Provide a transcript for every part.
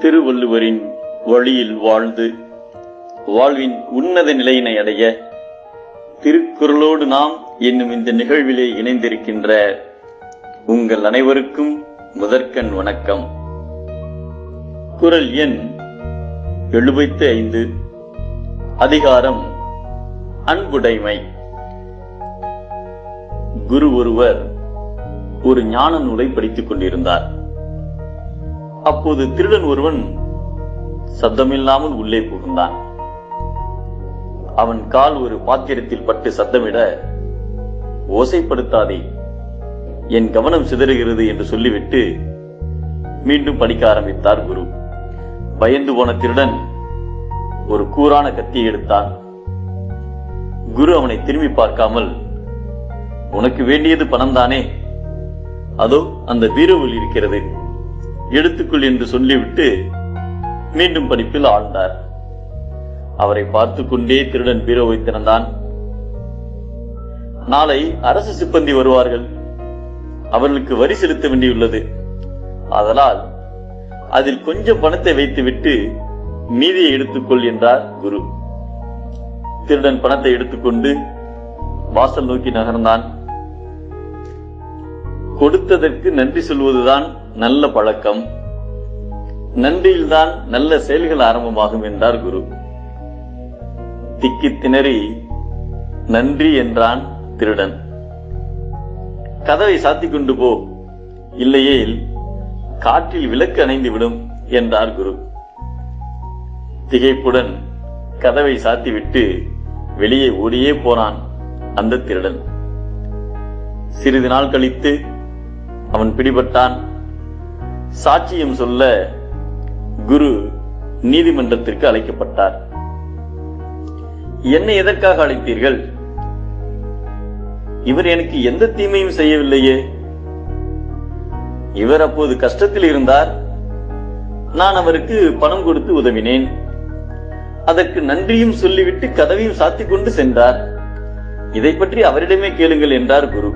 திருவள்ளுவரின் வழியில் வாழ்ந்து வாழ்வின் உன்னத நிலையினை அடைய திருக்குறளோடு நாம் என்னும் இந்த நிகழ்விலே இணைந்திருக்கின்ற உங்கள் அனைவருக்கும் முதற்கண் வணக்கம். குரல் எண் எழுபத்தி ஐந்து அதிகாரம் அன்புடைமை. குரு ஒருவர் ஒரு ஞான நூலை படித்துக் கொண்டிருந்தார். அப்போது திருடன் ஒருவன் சத்தமில்லாமல் உள்ளே புகுந்தான். அவன் கால் ஒரு பாத்திரத்தில் பட்டு சத்தமிட ஓசைப்படுத்தாதே என் கவனம் சிதறுகிறது என்று சொல்லிவிட்டு மீண்டும் படிக்க ஆரம்பித்தார் குரு. பயந்து போன திருடன் ஒரு கூரான கத்தியை எடுத்தான். குரு அவனை திரும்பி பார்க்காமல் உனக்கு வேண்டியது பணம் தானே அதோ அந்த பீரோவில் இருக்கிறது. எடுத்துக்கொள் என்று சொல்லிவிட்டு மீண்டும் படிப்பில் ஆழ்ந்தார். அவரை பார்த்து கொண்டே திருடன் பீரோவை திறந்தான். நாளை அரசு சிப்பந்தி வருவார்கள். அவர்களுக்கு வரி செலுத்த வேண்டியுள்ளது. அதனால் அதில் கொஞ்சம் பணத்தை வைத்துவிட்டு மீதியை எடுத்துக்கொள் என்றார் குரு. திருடன் பணத்தை எடுத்துக்கொண்டு வாசல் நோக்கி நகர்ந்தான். கொடுத்ததற்கு நன்றி சொல்வதுதான் நல்ல பழக்கம். நன்றியில்தான் நல்ல செயல்கள் ஆரம்பமாகும் என்றார் குரு. திக்கி திணறி நன்றி என்றான் திருடன். கதவை சாத்திக் கொண்டு போ இல்லையேல் காற்றில் விளக்கு அணைந்து விடும் என்றார் குரு. திகைப்புடன் கதவை சாத்திவிட்டு வெளியே ஓடியே போனான் அந்த திருடன். சிறிது நாள் கழித்து அவன் பிடிபட்டான். சாட்சியம் சொல்ல குரு நீதிமன்றத்திற்கு அழைக்கப்பட்டார். என்னை எதற்காக அழைத்தீர்கள்? இவர் எனக்கு எந்த தீமையும் செய்யவில்லையே. இவர் அப்போது கஷ்டத்தில் இருந்தார். நான் அவருக்கு பணம் கொடுத்து உதவினேன். அதற்கு நன்றியும் சொல்லிவிட்டு கதவையும் சாத்திக் கொண்டு சென்றார். இதை பற்றி அவரிடமே கேளுங்கள் என்றார் குரு.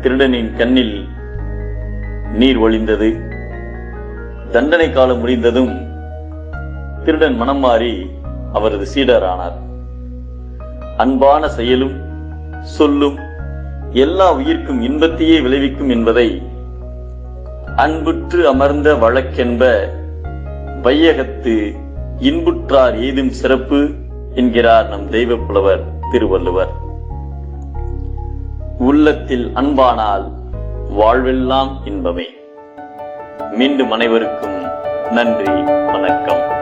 திருடனின் கண்ணில் நீர் ஒளிந்தது தண்டனை காலம் முடிந்ததும் திருடன் மனம் மாறி அவரது சீடரானார். அன்பான செயலும் சொல்லும் எல்லா உயிர்க்கும் இன்பத்தையே விளைவிக்கும் என்பதை அன்புற்று அமர்ந்த வழக்கென்ப வையகத்து இன்புற்றார் ஏதும் சிறப்பு என்கிறார் நம் தெய்வ புலவர் திருவள்ளுவர். உள்ளத்தில் அன்பானால் வாழ்வெல்லாம் இன்பமே. மீண்டும் அனைவருக்கும் நன்றி வணக்கம்.